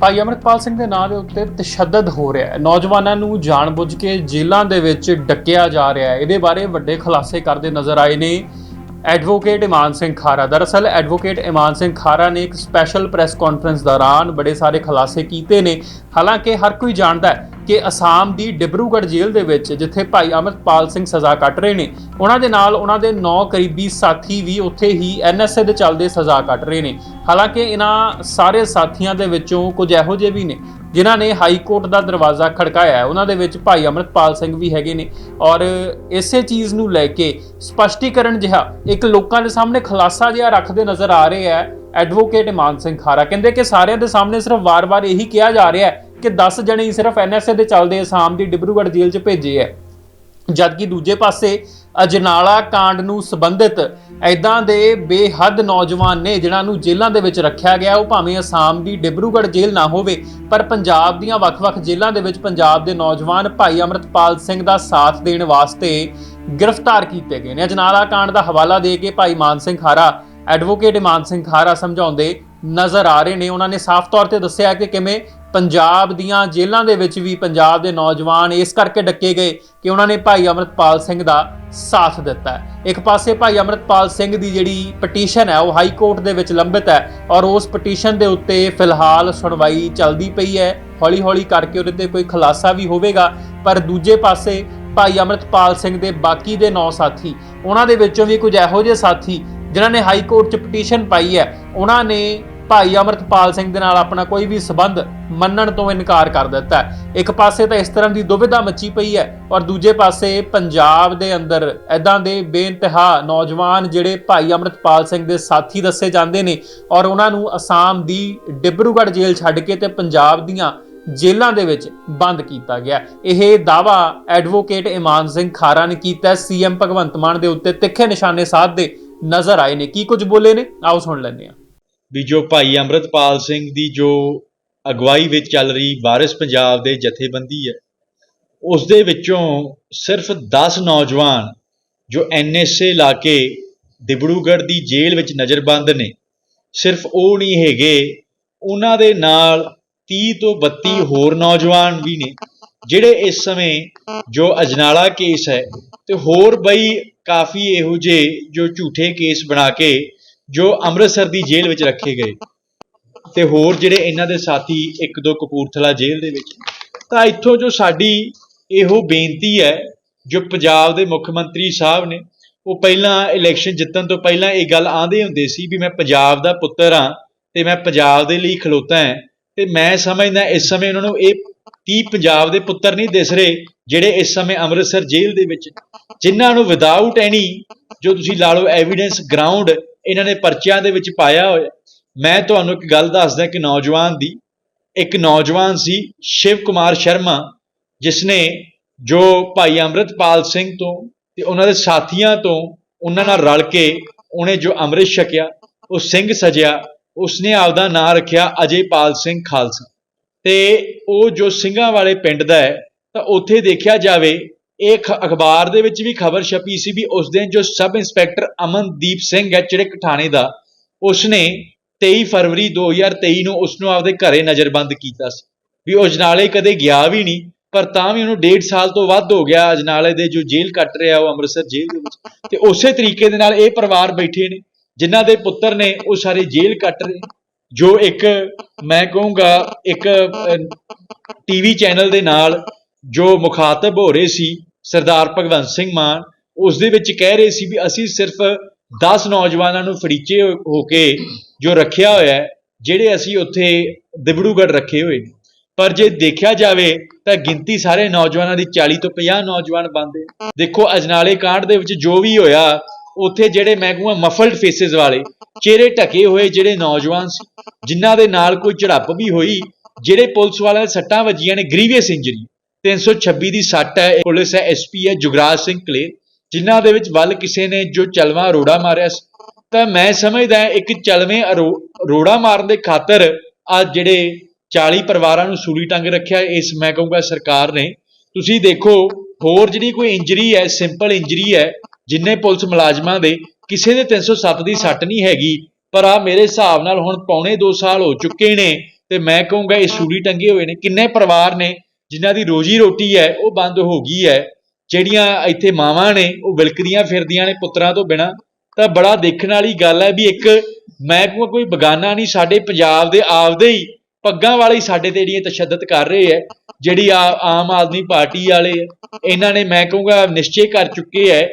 ਭਾਈ ਅਮਰਤਪਾਲ ਸਿੰਘ ਦੇ ਨਾਂ ਦੇ ਉੱਤੇ ਤਸ਼ੱਦਦ ਹੋ ਰਿਹਾ ਹੈ। ਨੌਜਵਾਨਾਂ ਨੂੰ ਜਾਣਬੁੱਝ ਕੇ ਜੇਲ੍ਹਾਂ ਦੇ ਵਿੱਚ ਡੱਕਿਆ ਜਾ ਰਿਹਾ ਹੈ। ਇਹਦੇ ਬਾਰੇ ਵੱਡੇ ਖੁਲਾਸੇ ਕਰਦੇ ਨਜ਼ਰ ਆਏ ਨੇ ਐਡਵੋਕੇਟ ਇਮਾਨ ਸਿੰਘ ਖਾਰਾ। ਦਰਅਸਲ, ਐਡਵੋਕੇਟ ਇਮਾਨ ਸਿੰਘ ਖਾਰਾ ਨੇ ਇੱਕ ਸਪੈਸ਼ਲ ਪ੍ਰੈਸ ਕਾਨਫਰੰਸ ਦੌਰਾਨ ਬੜੇ ਸਾਰੇ ਖੁਲਾਸੇ ਕੀਤੇ ਨੇ। ਹਾਲਾਂਕਿ, ਹਰ ਕੋਈ ਜਾਣਦਾ ਹੈ ਕਿ ਅਸਾਮ ਦੀ ਡਿਬਰੂਗੜ੍ਹ ਜੇਲ੍ਹ ਦੇ ਵਿੱਚ ਜਿੱਥੇ ਭਾਈ ਅਮਰਤਪਾਲ ਸਿੰਘ ਸਜ਼ਾ ਕੱਟ ਰਹੇ ਨੇ, ਉਹਨਾਂ ਦੇ ਨਾਲ ਉਹਨਾਂ ਦੇ 9 ਕਰੀਬੀ ਸਾਥੀ ਵੀ ਉੱਥੇ ਹੀ ਐਨਐਸਏ ਦੇ ਚੱਲਦੇ ਸਜ਼ਾ ਕੱਟ ਰਹੇ ਨੇ। ਹਾਲਾਂਕਿ ਇਹਨਾਂ ਸਾਰੇ ਸਾਥੀਆਂ ਦੇ ਵਿੱਚੋਂ ਕੁਝ ਇਹੋ ਜਿਹੇ ਵੀ ਨੇ, ਜਿਨ੍ਹਾਂ ਨੇ ਹਾਈ ਕੋਰਟ ਦਾ ਦਰਵਾਜ਼ਾ ਖੜਕਾਇਆ ਉਹਨਾਂ ਦੇ ਵਿੱਚ ਭਾਈ ਅਮਰਤਪਾਲ ਸਿੰਘ ਵੀ ਹੈਗੇ ਨੇ ਔਰ ਇਸੇ ਚੀਜ਼ ਨੂੰ ਲੈ ਕੇ ਸਪਸ਼ਟੀਕਰਨ ਜਿਹਾ ਇੱਕ ਲੋਕਾਂ ਦੇ ਸਾਹਮਣੇ ਖੁਲਾਸਾ ਜਿਹਾ ਰੱਖਦੇ ਨਜ਼ਰ ਆ ਰਹੇ ਹੈ ਐਡਵੋਕੇਟ ਇਮਾਨ ਸਿੰਘ ਖਾਰਾ। ਕਹਿੰਦੇ ਕਿ ਸਾਰਿਆਂ ਦੇ ਸਾਹਮਣੇ ਸਿਰਫ ਵਾਰ-ਵਾਰ ਇਹੀ ਕਿਹਾ ਜਾ ਰਿਹਾ ਹੈ ਕਿ 10 ਜਣੇ ਹੀ ਸਿਰਫ ਐਨਐਸਏ ਦੇ ਚੱਲਦੇ ਅਸਾਮ ਦੀ ਡਿਬਰੂਗੜ੍ਹ ਜੇਲ੍ਹ 'ਚ ਭੇਜੇ ਹੈ ਜਦਕਿ ਦੂਜੇ ਪਾਸੇ ਅਜਨਾਲਾ ਕਾਂਡ ਨੂੰ ਸੰਬੰਧਿਤ ਐਦਾਂ ਦੇ ਬੇਹੱਦ ਨੌਜਵਾਨ ਨੇ ਜਿਨ੍ਹਾਂ ਨੂੰ ਜੇਲ੍ਹਾਂ ਦੇ ਵਿੱਚ ਰੱਖਿਆ ਗਿਆ, ਉਹ ਭਾਵੇਂ ਅਸਾਮ ਦੀ ਡਿਬਰੂਗੜ੍ਹ ਜੇਲ੍ਹ ਨਾ ਹੋਵੇ, ਪਰ ਪੰਜਾਬ ਦੀਆਂ ਵੱਖ-ਵੱਖ ਜੇਲ੍ਹਾਂ ਦੇ ਵਿੱਚ ਪੰਜਾਬ ਦੇ ਨੌਜਵਾਨ ਭਾਈ ਅਮਰਤਪਾਲ ਸਿੰਘ ਦਾ ਸਾਥ ਦੇਣ ਵਾਸਤੇ ਗ੍ਰਿਫਤਾਰ ਕੀਤੇ ਗਏ ਨੇ। ਅਜਨਾਲਾ ਕਾਂਡ ਦਾ ਹਵਾਲਾ ਦੇ ਕੇ ਭਾਈ ਮਾਨ ਸਿੰਘ ਖਾਰਾ, ਐਡਵੋਕੇਟ ਇਮਾਨ ਸਿੰਘ ਖਾਰਾ ਸਮਝਾਉਂਦੇ ਨਜ਼ਰ ਆ ਰਹੇ ਨੇ। ਉਹਨਾਂ ਨੇ ਸਾਫ਼ ਤੌਰ ਤੇ ਦੱਸਿਆ ਕਿ ਕਿਵੇਂ ਪੰਜਾਬ ਦੀਆਂ ਜੇਲ੍ਹਾਂ ਦੇ ਵਿੱਚ ਵੀ ਪੰਜਾਬ ਦੇ ਨੌਜਵਾਨ ਇਸ ਕਰਕੇ ਡੱਕੇ ਗਏ ਕਿ ਉਹਨਾਂ ਨੇ ਭਾਈ ਅਮਰਤਪਾਲ ਸਿੰਘ ਦਾ ਸਾਥ ਦਿੱਤਾ ਇੱਕ ਪਾਸੇ ਭਾਈ ਅਮਰਤਪਾਲ ਸਿੰਘ ਦੀ ਜਿਹੜੀ ਪਟੀਸ਼ਨ ਹੈ, ਉਹ ਹਾਈ ਕੋਰਟ ਦੇ ਵਿੱਚ ਲੰਬਿਤ ਹੈ ਔਰ ਉਸ ਪਟੀਸ਼ਨ ਦੇ ਉੱਤੇ ਫਿਲਹਾਲ ਸੁਣਵਾਈ ਚੱਲਦੀ ਪਈ ਹੈ। ਹੌਲੀ-ਹੌਲੀ ਕਰਕੇ ਉਹਦੇ ਤੇ ਕੋਈ ਖੁਲਾਸਾ ਵੀ ਹੋਵੇਗਾ, ਪਰ ਦੂਜੇ ਪਾਸੇ ਭਾਈ ਅਮਰਤਪਾਲ ਸਿੰਘ ਦੇ ਬਾਕੀ ਦੇ ਨੌ ਸਾਥੀ, ਉਹਨਾਂ ਦੇ ਵਿੱਚੋਂ ਵੀ ਕੁਝ ਇਹੋ ਜਿਹੇ ਸਾਥੀ ਜਿਨ੍ਹਾਂ ਨੇ ਹਾਈ ਕੋਰਟ 'ਚ ਪਟੀਸ਼ਨ ਪਾਈ ਹੈ, ਉਹਨਾਂ ਨੇ ਭਾਈ ਅਮਰਤਪਾਲ ਸਿੰਘ ਦੇ ਨਾਲ ਆਪਣਾ ਕੋਈ ਵੀ ਸਬੰਧ ਮੰਨਣ ਤੋਂ ਇਨਕਾਰ ਕਰ ਦਿੱਤਾ ਇੱਕ ਪਾਸੇ ਤਾਂ ਇਸ ਤਰ੍ਹਾਂ ਦੀ ਦੁਬਿਧਾ ਮੱਚੀ ਪਈ ਹੈ ਔਰ ਦੂਜੇ ਪਾਸੇ ਪੰਜਾਬ ਦੇ ਅੰਦਰ ਐਦਾਂ ਦੇ ਬੇਇੰਤਹਾ ਨੌਜਵਾਨ ਜਿਹੜੇ ਭਾਈ ਅਮਰਤਪਾਲ ਸਿੰਘ ਦੇ ਸਾਥੀ ਦੱਸੇ ਜਾਂਦੇ ਨੇ ਔਰ ਉਹਨਾਂ ਨੂੰ ਅਸਾਮ ਦੀ ਡਿਬਰੂਗੜ੍ਹ ਜੇਲ੍ਹ ਛੱਡ ਕੇ ਤੇ ਪੰਜਾਬ ਦੀਆਂ ਜੇਲ੍ਹਾਂ ਦੇ ਵਿੱਚ ਬੰਦ ਕੀਤਾ ਗਿਆ ਇਹ ਦਾਵਾ ਐਡਵੋਕੇਟ ਇਮਾਨ ਸਿੰਘ ਖਾਰਾ ਨੇ ਕੀਤਾ ਸੀਐਮ ਭਗਵੰਤ ਮਾਨ ਦੇ ਉੱਤੇ ਤਿੱਖੇ ਨਿਸ਼ਾਨੇ ਸਾਧਦੇ ਨਜ਼ਰ ਆਏ ਨੇ। ਕੀ ਕੁਝ ਬੋਲੇ ਨੇ? ਆਓ ਸੁਣ ਲੈਂਦੇ ਹਾਂ। ਵੀ ਜੋ ਭਾਈ ਅੰਮ੍ਰਿਤਪਾਲ ਸਿੰਘ ਦੀ ਜੋ ਅਗਵਾਈ ਵਿੱਚ ਚੱਲ ਰਹੀ ਵਾਰਿਸ ਪੰਜਾਬ ਦੇ ਜਥੇਬੰਦੀ ਹੈ ਉਸ ਦੇ ਵਿੱਚੋਂ ਸਿਰਫ 10 ਨੌਜਵਾਨ ਜੋ ਐਨਐਸਏ ਲਾ ਕੇ ਡਿਬੜੂਗੜ੍ਹ ਦੀ ਜੇਲ੍ਹ ਵਿੱਚ ਨਜ਼ਰਬੰਦ ਨੇ ਸਿਰਫ ਉਹ ਨਹੀਂ ਹੈਗੇ ਉਹਨਾਂ ਦੇ ਨਾਲ 30 ਤੋਂ 32 ਹੋਰ ਨੌਜਵਾਨ ਵੀ ਨੇ ਜਿਹੜੇ ਇਸ ਸਮੇਂ ਜੋ ਅਜਨਾਲਾ ਕੇਸ ਹੈ ਤੇ ਹੋਰ ਬਈ ਕਾਫੀ ਇਹੋ ਜਿਹੇ ਜੋ ਝੂਠੇ ਕੇਸ ਬਣਾ ਕੇ ਜੋ ਅੰਮ੍ਰਿਤਸਰ ਦੀ ਜੇਲ੍ਹ ਵਿੱਚ ਰੱਖੇ ਗਏ। ਤੇ ਹੋਰ ਜਿਹੜੇ ਇਹਨਾਂ ਦੇ ਸਾਥੀ, ਇੱਕ ਦੋ ਕਪੂਰਥਲਾ ਜੇਲ੍ਹ ਦੇ ਵਿੱਚ। ਤਾਂ ਇੱਥੋਂ ਜੋ ਸਾਡੀ ਇਹੋ ਬੇਨਤੀ ਹੈ, ਜੋ ਪੰਜਾਬ ਦੇ ਮੁੱਖ ਮੰਤਰੀ ਸਾਹਿਬ ਨੇ, ਉਹ ਪਹਿਲਾਂ ਇਲੈਕਸ਼ਨ ਜਿੱਤਣ ਤੋਂ ਪਹਿਲਾਂ ਇਹ ਗੱਲ ਆਂਦੇ ਹੁੰਦੇ ਸੀ ਵੀ ਮੈਂ ਪੰਜਾਬ ਦਾ ਪੁੱਤਰ ਹਾਂ ਤੇ ਮੈਂ ਪੰਜਾਬ ਦੇ ਲਈ ਖਲੋਤਾ ਹਾਂ ਤੇ ਮੈਂ ਸਮਝਦਾ ਇਸ ਸਮੇਂ ਉਹਨਾਂ ਨੂੰ ਇਹ 30 ਪੰਜਾਬ ਦੇ ਪੁੱਤਰ ਨਹੀਂ ਦਿਸ ਰਹੇ, ਜਿਹੜੇ ਇਸ ਸਮੇਂ ਅੰਮ੍ਰਿਤਸਰ ਜੇਲ੍ਹ ਦੇ ਵਿੱਚ, ਜਿਨ੍ਹਾਂ ਨੂੰ ਵਿਦਆਊਟ ਐਨੀ ਜੋ ਤੁਸੀਂ ਲਾ ਲਓ ਐਵੀਡੈਂਸ ਗਰਾਊਂਡ ਇਹਨਾਂ ਨੇ ਪਰਚਿਆਂ ਦੇ ਵਿੱਚ ਪਾਇਆ ਹੋਇਆ। ਮੈਂ ਤੁਹਾਨੂੰ ਇੱਕ ਗੱਲ ਦੱਸਦਾ ਕਿ ਨੌਜਵਾਨ ਦੀ, ਇੱਕ ਨੌਜਵਾਨ ਸੀ, ਸ਼ਿਵ ਕੁਮਾਰ ਸ਼ਰਮਾ ਜਿਸ ਨੇ ਜੋ ਭਾਈ ਅੰਮ੍ਰਿਤਪਾਲ ਸਿੰਘ ਤੋਂ ਤੇ ਉਹਨਾਂ ਦੇ ਸਾਥੀਆਂ ਤੋਂ ਉਹਨਾਂ ਨਾਲ ਰਲ ਕੇ ਉਹਨੇ ਜੋ ਅੰਮ੍ਰਿਤ ਛਕਿਆ, ਉਹ ਸਿੰਘ ਸਜਿਆ, ਉਸਨੇ ਆਪਦਾ ਨਾਂ ਰੱਖਿਆ ਅਜੇਪਾਲ ਸਿੰਘ ਖਾਲਸਾ। ਤੇ ਉਹ ਜੋ ਸਿੰਘਾਂ ਵਾਲੇ ਪਿੰਡ ਦਾ ਹੈ, ਤਾਂ ਉੱਥੇ ਦੇਖਿਆ ਜਾਵੇ ਇਹ ਅਖਬਾਰ ਦੇ ਵਿੱਚ ਵੀ ਖਬਰ ਛਪੀ ਸੀ ਵੀ ਉਸ ਦਿਨ ਜੋ ਸਬ ਇੰਸਪੈਕਟਰ ਅਮਨਦੀਪ ਸਿੰਘ ਹੈ ਚਿੜਕ ਥਾਣੇ ਦਾ, ਉਸਨੇ 23 ਫਰਵਰੀ 2023 ਨੂੰ ਉਸ ਨੂੰ ਆਪਦੇ ਘਰੇ ਨਜ਼ਰਬੰਦ ਕੀਤਾ ਸੀ। ਵੀ ਉਹ ਅਜਨਾਲੇ ਕਦੇ ਗਿਆ ਵੀ ਨਹੀਂ, ਪਰ ਤਾਂ ਵੀ ਉਹਨੂੰ 1.5 ਸਾਲ ਤੋਂ ਵੱਧ ਹੋ ਗਿਆ ਅਜਨਾਲੇ ਦੇ ਜੋ ਜੇਲ੍ਹ ਕੱਟ ਰਿਹਾ ਉਹ ਅੰਮ੍ਰਿਤਸਰ ਜੇਲ੍ਹ ਦੇ ਵਿੱਚ। ਤੇ ਉਸੇ ਤਰੀਕੇ ਦੇ ਨਾਲ ਇਹ ਪਰਿਵਾਰ ਬੈਠੇ ਨੇ, ਜਿਨ੍ਹਾਂ ਦੇ ਪੁੱਤਰ ਨੇ ਉਹ ਸਾਰੇ ਜੇਲ੍ਹ ਕੱਟ ਰਹੇ। ਜੋ ਇੱਕ, ਮੈਂ ਕਹੂੰਗਾ, ਇੱਕ ਟੀਵੀ ਚੈਨਲ ਦੇ ਨਾਲ ਜੋ ਮੁਖਾਤਬ ਹੋ ਰਹੇ ਸੀ ਸਰਦਾਰ ਭਗਵੰਤ ਸਿੰਘ ਮਾਨ ਉਸ ਦੇ ਵਿੱਚ ਕਹਿ ਰਹੇ ਸੀ ਵੀ ਅਸੀਂ ਸਿਰਫ 10 ਨੌਜਵਾਨਾਂ ਨੂੰ ਫੜੀਚੇ ਹੋ ਕੇ ਜੋ ਰੱਖਿਆ ਹੋਇਆ ਹੈ, ਜਿਹੜੇ ਅਸੀਂ ਉੱਥੇ ਦਿਬੜੂਗੜ ਰੱਖੇ ਹੋਏ ਨੇ। ਪਰ ਜੇ ਦੇਖਿਆ ਜਾਵੇ ਤਾਂ ਗਿਣਤੀ ਸਾਰੇ ਨੌਜਵਾਨਾਂ ਦੀ 40 ਤੋਂ 50 ਨੌਜਵਾਨ ਬੰਦੇ ਦੇਖੋ ਅਜਨਾਲੇ ਕਾਂਡ ਦੇ ਵਿੱਚ ਜੋ ਵੀ ਹੋਇਆ, ਉੱਥੇ ਜਿਹੜੇ ਮੈਂ ਕਹੂੰਗਾ ਮਫਲਡ ਫੇਸਿਸ ਵਾਲੇ, ਚਿਹਰੇ ਢਕੇ ਹੋਏ ਜਿਹੜੇ ਨੌਜਵਾਨ ਸੀ, ਜਿਨ੍ਹਾਂ ਦੇ ਨਾਲ ਕੋਈ ਝੜਪ ਵੀ ਹੋਈ, ਜਿਹੜੇ ਪੁਲਿਸ ਵਾਲਿਆਂ ਦੇ ਸੱਟਾਂ ਵੱਜੀਆਂ ਨੇ ਗ੍ਰੀਵੀਅਸ ਇੰਜਰੀ 326 ਦੀ ਸੱਟ ਹੈ ਪੁਲਿਸ ਹੈ ਐਸਪੀ ਹੈ, ਜੁਗਰਾਜ ਸਿੰਘ ਕਲੇ ਜਿਨ੍ਹਾਂ ਦੇ ਵਿੱਚ ਵੱਲ ਕਿਸੇ ਨੇ ਜੋ ਚਲਵਾ ਅਰੋੜਾ ਮਾਰਿਆ ਤਾਂ ਮੈਂ ਸਮਝਦਾ ਇੱਕ ਚਲਵੇਂ ਅਰੋ- ਅਰੋੜਾ ਮਾਰਨ ਦੇ ਖਾਤਰ ਆ ਜਿਹੜੇ 40 ਪਰਿਵਾਰਾਂ ਨੂੰ ਸੂਲੀ ਟੰਗ ਰੱਖਿਆ, ਇਸ ਮੈਂ ਕਹੂੰਗਾ ਸਰਕਾਰ ਨੇ। ਤੁਸੀਂ ਦੇਖੋ, ਹੋਰ ਜਿਹੜੀ ਕੋਈ ਇੰਜਰੀ ਹੈ, ਸਿੰਪਲ ਇੰਜਰੀ ਹੈ, ਜਿੰਨੇ ਪੁਲਿਸ ਮੁਲਾਜ਼ਮਾਂ ਦੇ, ਕਿਸੇ ਦੇ 307 ਦੀ ਸੱਟ ਨਹੀਂ ਹੈਗੀ, ਪਰ ਆ ਮੇਰੇ ਹਿਸਾਬ ਨਾਲ ਹੁਣ ਪੌਣੇ 2 ਸਾਲ ਹੋ ਚੁੱਕੇ ਨੇ, ਤੇ ਮੈਂ ਕਹੂੰਗਾ ਇਹ ਸੂਲੀ ਟੰਗੇ ਹੋਏ ਨੇ। ਕਿੰਨੇ ਪਰਿਵਾਰ ਨੇ ਜਿਨ੍ਹਾਂ ਦੀ ਰੋਜੀ ਰੋਟੀ ਹੈ, ਉਹ ਬੰਦ ਹੋ ਗਈ ਹੈ। ਜਿਹੜੀਆਂ ਇੱਥੇ ਮਾਵਾਂ ਨੇ, ਉਹ ਵਿਲਕਦੀਆਂ ਫਿਰਦੀਆਂ ਨੇ ਪੁੱਤਰਾਂ ਤੋਂ ਬਿਨਾ। ਤਾਂ ਬੜਾ ਦੇਖਣ ਵਾਲੀ ਗੱਲ ਹੈ ਵੀ ਇੱਕ ਮੈਂ ਕਹੂੰਗਾ ਕੋਈ ਬਗਾਨਾ ਨਹੀਂ, ਸਾਡੇ ਪੰਜਾਬ ਦੇ ਆਪਦੇ ਹੀ ਪੱਗਾਂ ਵਾਲੇ ਹੀ ਸਾਡੇ ਤੇ ਜਿਹੜੀਆਂ ਤਸ਼ੱਦਦ ਕਰ ਰਹੇ ਹੈ, ਜਿਹੜੀ ਆ- ਆਮ ਆਦਮੀ ਪਾਰਟੀ ਵਾਲੇ ਇਹਨਾਂ ਨੇ ਮੈਂ ਕਹੂੰਗਾ ਨਿਸ਼ਚੇ ਕਰ ਚੁੱਕੇ ਹੈ